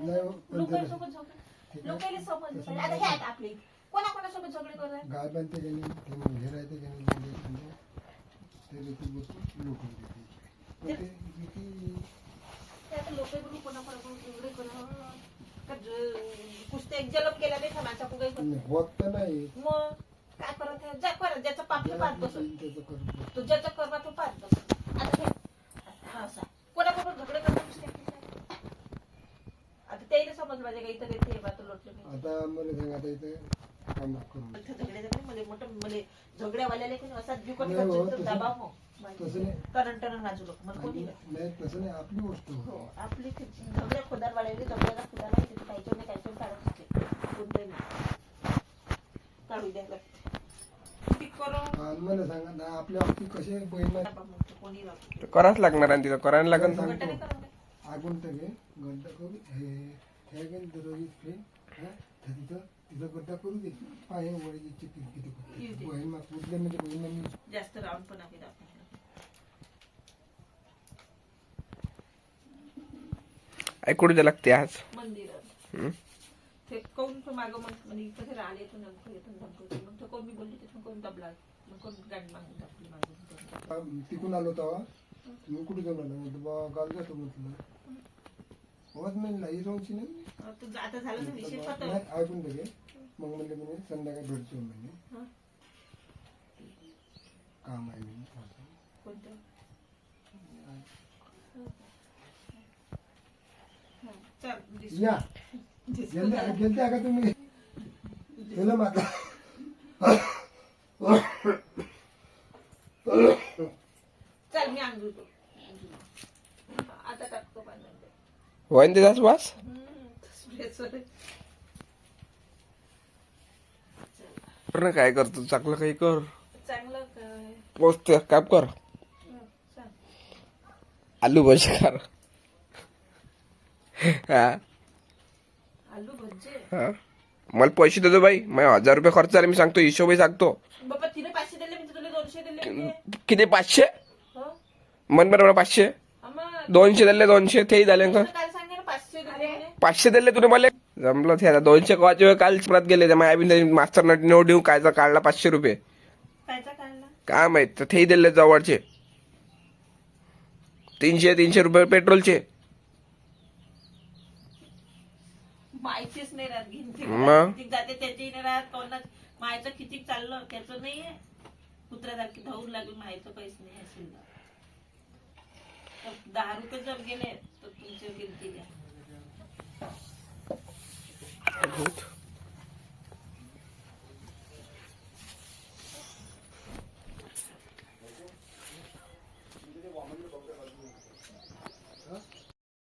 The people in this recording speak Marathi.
लोकांसोबत झगडे लोकांना समजलं पाहिजे आता हे आहेत आपले. कोणाकोणासोबत झगडे करतात गाय बांधते का नाही ते मग हे राहते का नाही म्हणजे समजा ते लोक लुटून देते पण ते किती ते आता लोक बरोबर कोणाकोणाकडून झगडे करणं का ज- कुस्त्या एक जलम केला नाही का होत तर नाही. मग काय करत आहे जा करत ज्याचं पाप तो पाहत बसत त्याचं बसतो. तो ज्याचं कर्मा तो पाहत बसत आता हे हा असा कोणाबरोबर झगडे करतात कुस्त्या खेळतात? आता लोटलं नाही आता मला सांग आता इथे काम झगड्याचं मला मोठं मला झगड्यावाल्याला की नाही असा जीव नाही हो, करतो तसं- दबाव हो तसं नाही. टरण टरण नाजू लोक मला कोणी नाही. नाही तसं नाही आपली गोष्ट हो हो आपली ते झगड्या खोदार वाढायला झगड्याला खुदाला तिथे काहीच्या नाही काहीच्या काढत असते कोणतंही नाही. काढू द्यायला लागते किती करून आणि मला सांगा ना आपल्या बाबतीत कसे बहीण बाबा म्हणतो, कोणी राहतो करावंच लागणार आणि तिथं करायला लागेल सांग. गटाने करून द्या. आगून तर घे गड्डा करू हे हे घे दररोज फ्रेंड हा तर तिथं तिथं गड्डा करू दे. पाय किती? बहीण मग कुठले म्हणजे बहीण मी जास्त राऊंड पण आहे कुठे द्या लागते आज. मंदिरात. हम्म? ते कोण तो मागं मग म्हणजे इथं ते राहिले येतो नमकं येतो नमकं येतो. मग तो कोण मी बोलली तिथून कोण दबला? मग कोण गाडी मागून मागून तिकून आलो तेव्हा. तुम्ही कुठे जाऊन आलो? म्हटलं बा गाल जातो म्हटलं. नाही तू आता झालं तर नाही ऐकून घे मग म्हणले म्हणे संध्याकाळी भेटतो म्हणे हं? काम आहे म्हणे. कोणतं? हं, चल. या। दिसू गेलते. गेलते का तुम्ही गेलं माता। चल मी आता टाकतो पाण्यात होय ना त्याचाच वास ना काय करतो चांगलं काही कर. पोचते काम कर. आलू भजी कर. हा? मला पैसे देतो बाई. माझे हजार रुपये खर्च आले मी सांगतो हिशोबही सांगतो. किती? पाचशे? मन बरोबर पाचशे. दोनशे दिले दोनशे. तेही झाले का तुला काल सांगे ना पाचशे दिले म्हणे. पाचशे दिले तुला मला? जमलं ते आता. दोनशे कवाचे वेळ काल परत गेले त्या माझ्या मास्टर नट नो देऊ कायचा काढला? पाचशे रुपये. काय माहीत? तर तेही दिले जवळचे. तीनशे तीनशे रुपये पेट्रोलचे. मग? मायचं किती चाललं? त्याचं कुत्र्यासारखी मायचं पैसे नाही असेल. दहा रुपये जर गेले तर तुमची गिनती द्या